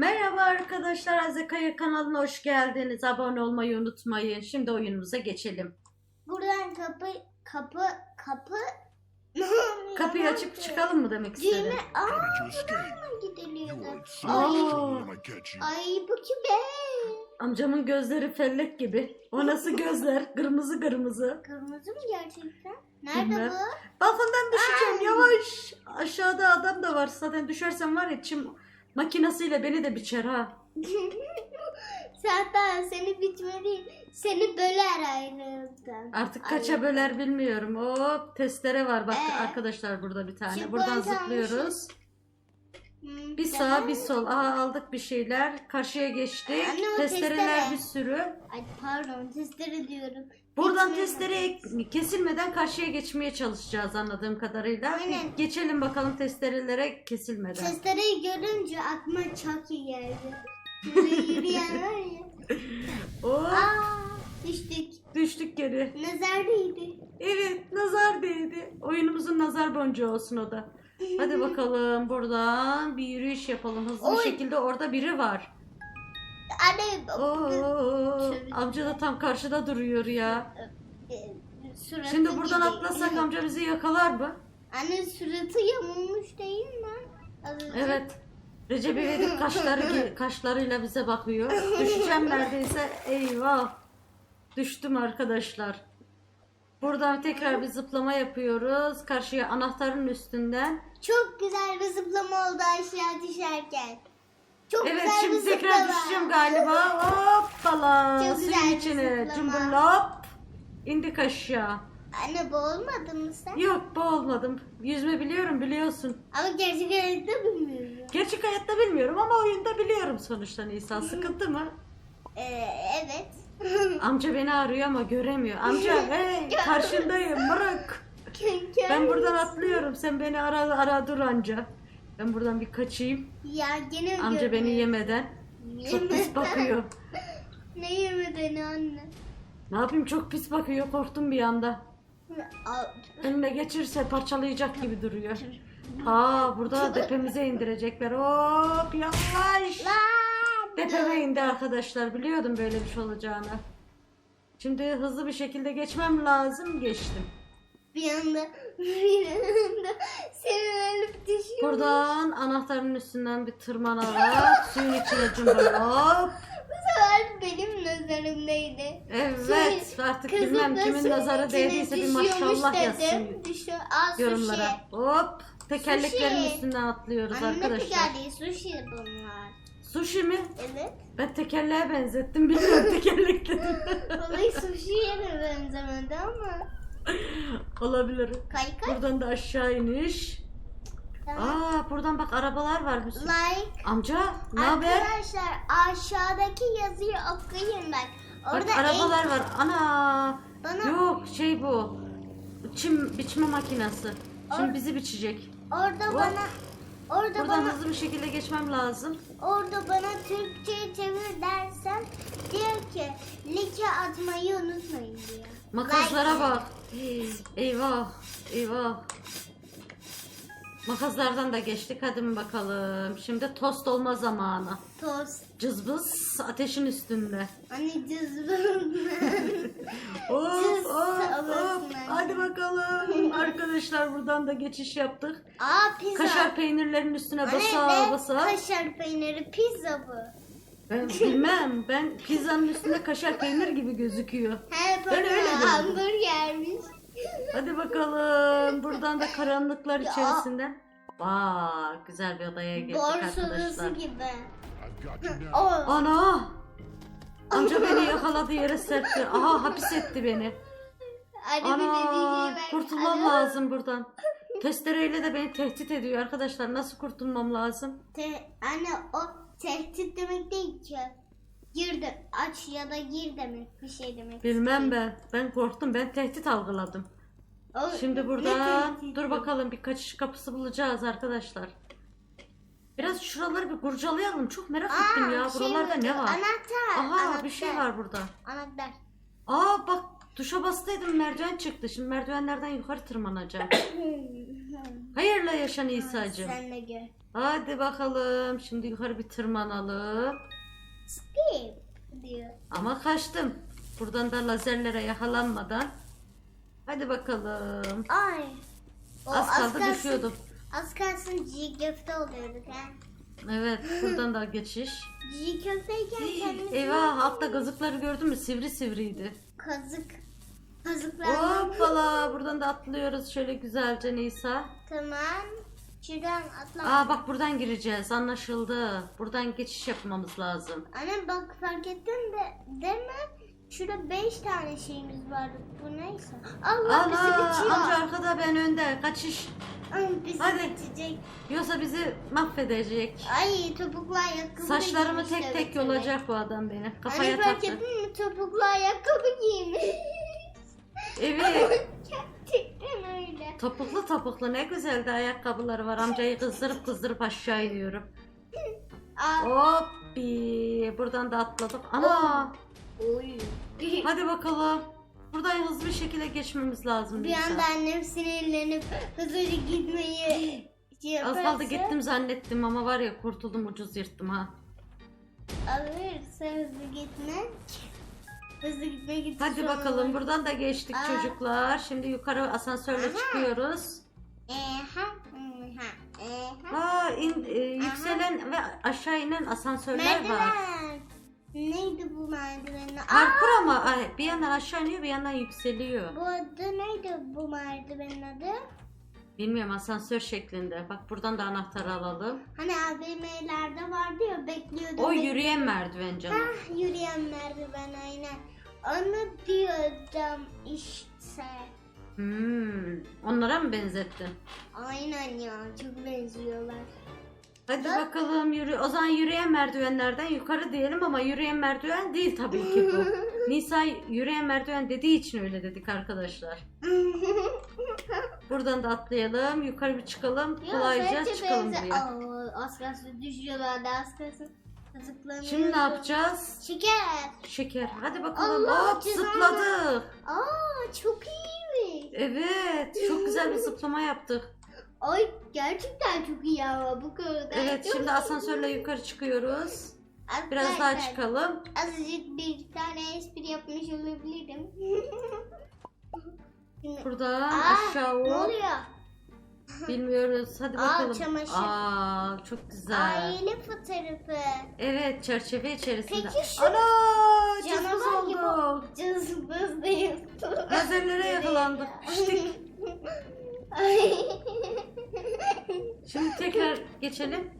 Merhaba arkadaşlar, Azekaya kanalına hoş geldiniz. Abone olmayı unutmayın. Şimdi oyunumuza geçelim. Buradan kapı kapı kapı Kapıyı açıp çıkalım mı demek Düğme istedim. aa to escape. buradan gidiliyor. You ain't da. safe Ay, bu kim be? Amcamın gözleri fellek gibi. O nasıl gözler? Kırmızı kırmızı. Kırmızı mı gerçekten? Nerede Bilmem. bu? Balkondan düşeceğim yavaş. Aşağıda adam da var. Zaten düşersem var ya çim makinasıyla beni de biçer ha. Zaten seni bitmedi. Seni böler ayrıldan. Artık kaça böler bilmiyorum. Hop testere var bak Ee? arkadaşlar burada bir tane. Buradan zıplıyoruz. Bir sağ bir sol. Aha aldık bir şeyler. Karşıya geçtik. Anne, o Testereler testere. bir sürü. Ay pardon testere diyorum. Buradan Geçmeye testere kesilmeden karşıya geçmeye çalışacağız anladığım kadarıyla. Aynen. Geçelim bakalım testerelere kesilmeden. Testereyi görünce aklıma Chucky geldi. Burada yürüyen var ya. Oo, Aa düştük. düştük geri. Nazar değdi. Evet nazar değdi. Oyunumuzun nazar boncuğu olsun o da. Hadi bakalım buradan bir yürüyüş yapalım hızlı Oy. bir şekilde. Orada biri var. Anne Oo, amca da tam karşıda duruyor ya. suratı Şimdi buradan gibi. atlasak amca bizi yakalar mı? Anne suratı yamulmuş değil mi? Az önce. Evet. Recep İvedik kaşları kaşlarıyla bize bakıyor. Düşeceğim neredeyse. Eyvah. Düştüm arkadaşlar. Buradan tekrar bir zıplama yapıyoruz. Karşıya anahtarın üstünden. Çok güzel bir zıplama oldu aşağı düşerken. Çok Evet güzel şimdi bir tekrar zıplama. düşeceğim galiba. Hoppala. Çok Suyun güzel bir içine. zıplama. Cımbırlop. İndik aşağı. Anne boğulmadın mı sen? Yok boğulmadım. Yüzme biliyorum biliyorsun. Ama gerçek hayatta bilmiyorum. Gerçek hayatta bilmiyorum ama oyunda biliyorum sonuçta Nisan. Sıkıntı mı? Ee, evet. Amca beni arıyor ama göremiyor. Amca hey karşındayım mırık. Ben buradan atlıyorum. Sen beni ara ara dur anca. Ben buradan bir kaçayım. Ya gene Amca beni görmüyor. yemeden. Çok pis bakıyor. Ne yemeden anne? Ne yapayım çok pis bakıyor. Korktum bir anda. Eline geçirse parçalayacak gibi duruyor. Ha burada tepemize indirecekler. Hop yavaş. Lan! Tepeme indi arkadaşlar. Biliyordum böyle bir şey olacağını. Şimdi hızlı bir şekilde geçmem lazım. Geçtim. Bir anda, bir anda seni ölüp düşüyor. Buradan anahtarın üstünden bir tırmanarak suyun içine cumbalop. Bu sefer benim nazarımdaydı. Evet artık Kızım bilmem da kimin suyun nazarı içine değdiyse bir düşüyormuş maşallah dedim. yazsın. Aa sushi. yorumlara. Hop tekerleklerin Sushi. üstünden atlıyoruz Anne arkadaşlar. geldi sushi bunlar. Sushi mi? Evet. Ben tekerleğe benzettim bilmiyorum tekerlek dedim. Vallahi sushi'ye de benzemedi ama. Olabilir. Kay kay. Buradan da aşağı iniş. Tamam. Aa buradan bak arabalar var bir sürü. Like. Amca ne haber? Arkadaşlar aşağıdaki yazıyı okuyun bak. Bak Orada arabalar var. Ana. Bana- Yok şey bu. Çim biçme makinesi. Şimdi Or- bizi biçecek. en, orada Hop. bana orada Buradan bana hızlı bir şekilde geçmem lazım. orada bana Türkçe çevir dersem diyor ki like atmayı unutmayın diyor. Makaslara Like. bak. Eyvah. Eyvah. Makaslardan da geçtik. Hadi bakalım. Şimdi tost olma zamanı. Tost. Cızbız ateşin üstünde. Anne cızbın. Hop Cız hop hop. alasın Hadi bakalım. Arkadaşlar buradan da geçiş yaptık. Aa pizza. Kaşar peynirlerin üstüne Anne basa ne? basa. Kaşar peyniri pizza bu. Ben bilmem. Ben pizzanın üstünde kaşar peynir gibi gözüküyor. He Ben öyle dedim. hamburgermiş. Hadi bakalım. Buradan da karanlıklar içerisinden. Bak güzel bir odaya girdik arkadaşlar. gibi. O. Ana! Amca beni yakaladı yere serpti. Aha hapis etti beni. Ana kurtulmam Ana. lazım buradan. Testereyle de beni tehdit ediyor arkadaşlar. Nasıl kurtulmam lazım? Te- anne o tehdit demek değil ki. Gir de aç ya da gir demek bir şey demek. Bilmem ben. Ben korktum. Ben tehdit algıladım. O- Şimdi burada dur bakalım bir kaçış kapısı bulacağız arkadaşlar. Biraz şuraları bir kurcalayalım. Çok merak ettim Aa, ya. şey Buralarda buldum. ne var? Anahtar. Aha anahtar. bir şey var burada. Anahtar. Aa bak Tuşa bastıydım merdiven çıktı. Şimdi merdivenlerden yukarı tırmanacağım. Hayırla yaşa Nisa'cığım. Sen de gör. Hadi bakalım. Şimdi yukarı bir tırmanalım. Skip diyor. Ama kaçtım. Buradan da lazerlere yakalanmadan. Hadi bakalım. Ay. O Az kaldı kalsın- düşüyordum. Az kalsın çiğ köfte oluyorduk ha. Evet buradan da geçiş. Çiğ köfteyken kendimizi Eyvah altta gazıkları gördün mü? Sivri sivriydi. kazık. Kazıklar. Hoppala buradan da atlıyoruz şöyle güzelce Nisa. Tamam. Şuradan atla. Aa bak buradan gireceğiz anlaşıldı. Buradan geçiş yapmamız lazım. Anne bak fark ettin de değil mi? Şurada 5 tane şeyimiz vardı. Bu neyse. Allah bizi Ana bitiyor. amca arkada ben önde kaçış. Ay, bizi Hadi. bitecek. Yoksa bizi mahvedecek. Ay topuklu ayakkabı da Saçlarımı giymiş tek evet, tek yolacak bu adam beni. Kafaya Anne fark taktı. ettin mi? Topuklu ayakkabı giymiş. Evet. Gerçekten öyle. Topuklu topuklu ne güzel de ayakkabıları var. Amcayı kızdırıp kızdırıp aşağı iniyorum. Hoppi. Buradan da atladık. Ana. Oy. Hadi bakalım. Buradan hızlı bir şekilde geçmemiz lazım. Bir anda annem sinirlenip hızlıca gitmeyi şey Az yaparsa kaldı gittim zannettim ama var ya kurtuldum ucuz yırttım ha. alırsa hızlı gitmek. Hızlı gitmek için Hadi bakalım an- buradan da geçtik Aa. çocuklar. Şimdi yukarı asansörle Aha. çıkıyoruz. Eha, eha. Aa, in, e, yükselen ve aşağı inen asansörler var. Merdiven. Neydi bu merdivenin? Aa, Parkur ama ay, bir yandan aşağı iniyor bir yandan yükseliyor. bu adı neydi bu merdivenin adı? Bilmiyorum asansör şeklinde. Bak buradan da anahtarı alalım. Hani AVM'lerde vardı ya bekliyordum. O yürüyen merdiven canım. Hah, yürüyen merdiven aynen. Onu diyordum işte. Hmm, onlara mı benzettin? Aynen ya çok benziyorlar. Hadi Bak. bakalım yürü. O zaman yürüyen merdivenlerden yukarı diyelim ama yürüyen merdiven değil tabii ki bu. Nisa yürüyen merdiven dediği için öyle dedik arkadaşlar. Buradan da atlayalım. Yukarı bir çıkalım. Ya Kolayca çıkalım buraya. Aa, az kalsın düşüyorlardı az kalsın. Kazıklanıyordu. Şimdi ne yapacağız? Şeker. Şeker. Hadi bakalım. Allah, Hop zıpladık. Aa çok iyiymiş. Evet. Çok güzel bir zıplama yaptık. Ay gerçekten çok iyi ama bu kadar. Evet Çok şimdi iyi. asansörle yukarı çıkıyoruz. Biraz daha çıkalım. Azıcık bir tane espri yapmış olabilirim. Buradan Aa, aşağı ne oluyor? Bilmiyoruz. Hadi bakalım. çamaşır. Aa, çok güzel. Aile fotoğrafı. Evet, çerçeve içerisinde. Peki şu Ana! Cızbız olduk. cızbızdayız. Lazerlere yakalandık. Piştik. Şimdi tekrar geçelim.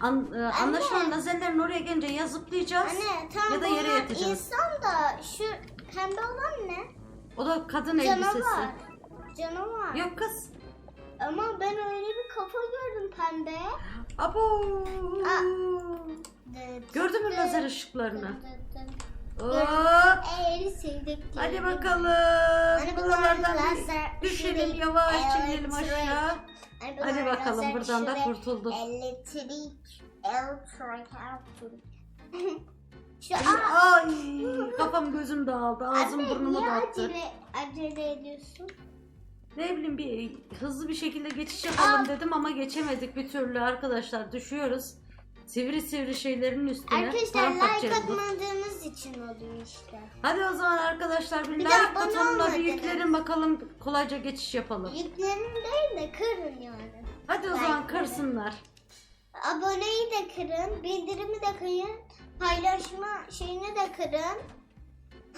An, e, anlaşılan lazerlerin oraya gelince ya zıplayacağız Anne tam ya da yere yatacağız. insan da şu pembe olan ne? O da kadın elbisesi. Canavar. Canavar. Yok kız. Ama ben öyle bir kafa gördüm pembe. Abo. Aa. Gördün mü lazer ışıklarını? Hop. Hadi bakalım. Hani Buralardan bir düşelim yavaş inelim aşağı. Hani Hadi bakalım buradan da kurtulduk. Elektrik. Elektrik. elektrik. Şu Ay kafam gözüm dağıldı. Ağzım anne burnumu niye dağıttı. acele, acele ediyorsun? Ne bileyim bir hızlı bir şekilde geçiş yapalım dedim ama geçemedik bir türlü arkadaşlar düşüyoruz. Sivri sivri şeylerin üstüne. Arkadaşlar like atmadığınız için oluyor işte. Hadi o zaman arkadaşlar bir, Bir de like abone butonuna bir olmadınız. yüklerin bakalım kolayca geçiş yapalım. Yüklerin değil de kırın yani. Hadi o zaman Like'ları. kırsınlar. Aboneyi de kırın, bildirimi de kırın, paylaşma şeyini de kırın.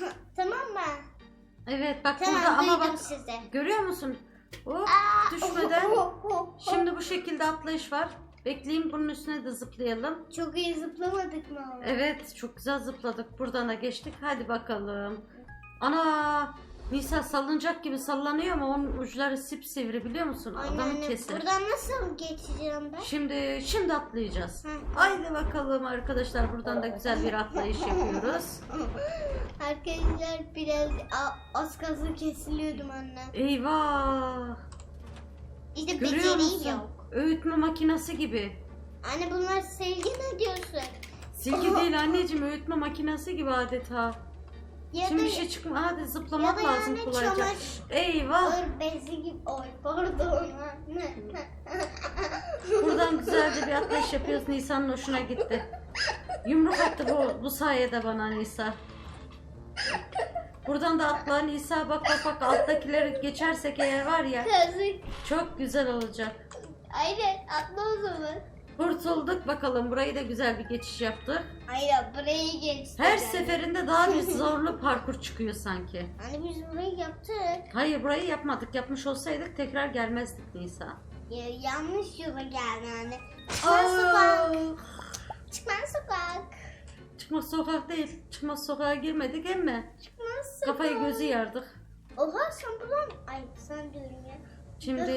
tamam mı? Evet bak Tamam burada ama duydum bak size. görüyor musun? Hop Aa, düşmeden. oh, oh, oh. Şimdi bu şekilde atlayış var. Bekleyin bunun üstüne de zıplayalım. Çok iyi zıplamadık mı? Evet çok güzel zıpladık. Buradan da geçtik. Hadi bakalım. Ana Nisa sallanacak gibi sallanıyor ama onun uçları sipsivri biliyor musun? Adamı öyle. keser. Buradan nasıl geçeceğim ben? Şimdi şimdi atlayacağız. Hı. Haydi bakalım arkadaşlar buradan da güzel bir atlayış yapıyoruz. Arkadaşlar biraz a- az kalsın kesiliyordum anne. Eyvah! İşte Görüyor beceri musun? yok. Öğütme makinesi gibi. Anne bunlar sevgi ne diyorsun? Silgi değil anneciğim öğütme makinesi gibi adeta. Ya Şimdi da bir şey çıkma. Hadi zıplamak ya da lazım yani kolayca. çamaşır- Eyvah. ağır bezi gibi. Oy pardon. Buradan güzelce bir atlayış yapıyoruz. Nisa'nın hoşuna gitti. Yumruk attı bu, bu sayede bana Nisa. Buradan da atla Nisa bak bak bak alttakileri geçersek eğer var ya Kazık. çok güzel olacak. Aynen atla o zaman. Kurtulduk bakalım burayı da güzel bir geçiş yaptık. Aynen burayı geçtik. Her yani. seferinde daha bir zorlu parkur çıkıyor sanki. Hani biz burayı yaptık. Hayır burayı yapmadık. Yapmış olsaydık tekrar gelmezdik Nisa. Ya, yanlış yola geldi hani. Çıkmaz sokak. Çıkmaz sokak. Çıkmaz sokak değil. Çıkmaz sokağa girmedik emme. Çıkmaz sokak. Kafayı gözü yardık. Oha sen buradan... Ay sen diyorum ya. Şimdi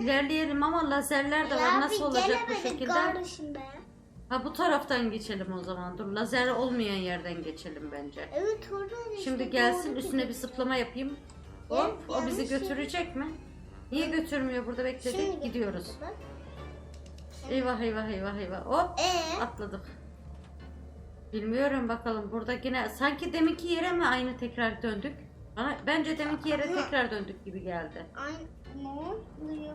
ilerleyelim ama lazerler de var. Nasıl olacak bu şekilde? kardeşim be. Ha bu taraftan geçelim o zaman. Dur lazer olmayan yerden geçelim bence. Evet oradan işte. Şimdi gelsin doğru üstüne bir gidiyor. zıplama yapayım. Hop, o bizi yanlış yere- götürecek mi? Niye götürmüyor? Burada bekledik. Şimdi Gidiyoruz. bak. Eyvah eyvah eyvah eyvah. Hop Ee, atladık. Bilmiyorum bakalım. Burada yine sanki deminki yere mi aynı tekrar döndük? Bana bence deminki yere tekrar döndük gibi geldi. ay ne oluyor?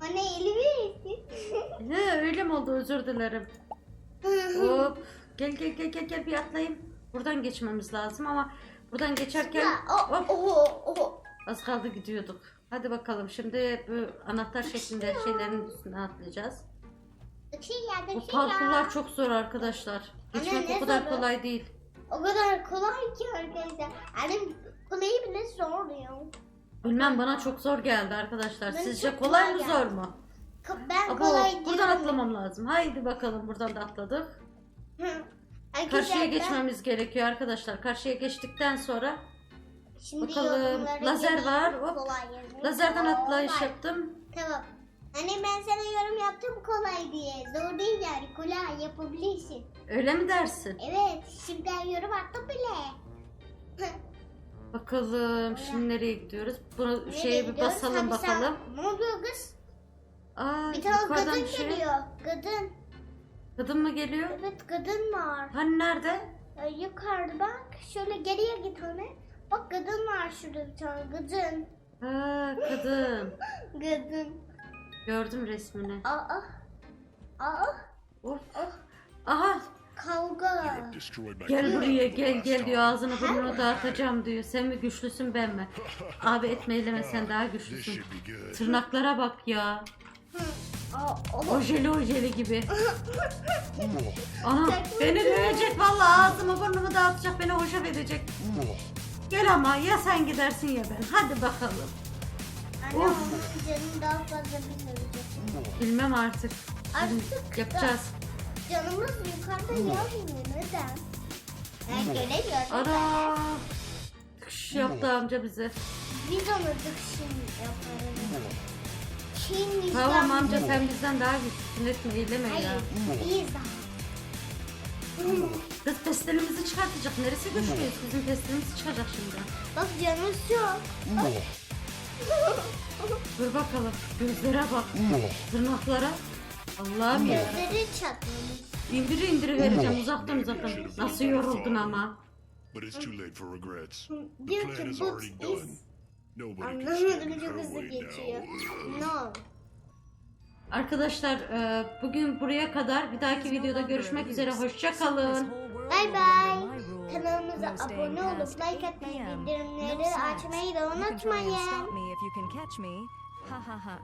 Anne elimi He, öyle mi oldu? Özür dilerim. Hop. Gel gel gel gel gel bir atlayayım. Buradan geçmemiz lazım ama buradan geçerken hop oho, oho. az kaldı gidiyorduk. Hadi bakalım şimdi bu anahtar şeklinde şeylerin üstüne atlayacağız. Şey ya, Bu şey parkurlar ya. çok zor arkadaşlar. Geçmek ne o kadar zoru? kolay değil. O kadar kolay ki arkadaşlar. Annem kolayı bile zor ya. Bilmem bana çok zor geldi arkadaşlar. Ben Sizce çok kolay kolay mı zor mu? Ko- Ben Abo, kolay buradan diyorum. atlamam lazım. Haydi bakalım buradan da atladık. Hı. Karşıya geçmemiz gerekiyor arkadaşlar. Karşıya geçtikten sonra Şimdi Bakalım, yorumlara lazer geleyim. var, hop. Kolay lazerden atlayış yaptım. Tamam. Anne ben sana yorum yaptım kolay diye. Zor değil yani kolay yapabilirsin. Öyle mi dersin? Evet şimdiden yorum attım bile. Bakalım şimdi nereye gidiyoruz? Bunu Nereye şeye bir gidiyoruz? basalım sen- bakalım. Ne oluyor kız? Aa, Bir tane yukarıdan kadın bir şey. geliyor. Kadın. Kadın mı geliyor? Evet kadın var. Hani nerede? Ee, yukarıda bak. Şöyle geriye git hani. Bak kadın var şurada bir tane kadın. Ha, kadın. Kadın. Gördüm resmini. Aa. Aa. Of. Aha Kavga. gel buraya gel gel diyor ağzını burnunu dağıtacağım diyor. Sen mi güçlüsün ben mi? Abi etmeyleme sen daha güçlüsün. Tırnaklara bak ya. Ojeli ojeli gibi. Ana beni dövecek vallahi ağzımı burnumu dağıtacak beni hoşaf edecek. Gel ama ya sen gidersin ya ben. Hadi bakalım. Anne onun canını daha fazla bilmeyecek. Bilmem artık. Artık Yapacağız. Canımız yukarıda yanmıyor. Neden? Ben göremiyorum. Ana. Tıkış yaptı amca bize. Biz onu dıkşın yaparız. Kim Tamam amca sen bizden daha güçlüsün etme eyleme ya. Hayır, biz daha. Kız pestilimizi çıkartacak. Neresi güçlüyüz? Bizim pestilimiz çıkacak şimdi. Bak canımız yok. Dur bakalım. Gözlere bak. Tırnaklara. Allah'ım ya. Gözleri çatlamış. İndiri indiri vereceğim uzaktan uzaktan. Nasıl yoruldun ama. But it's too late for regrets. The plan is already done. is... Nobody can stand Anlamadım in çok her hızlı way geçiyor. now. No. Arkadaşlar e, bugün buraya kadar bir dahaki videoda görüşmek üzere. Hoşça kalın. Bay bay. Kanalımıza abone olup like atmayı, bildirimleri açmayı da unutmayın. Ha ha ha.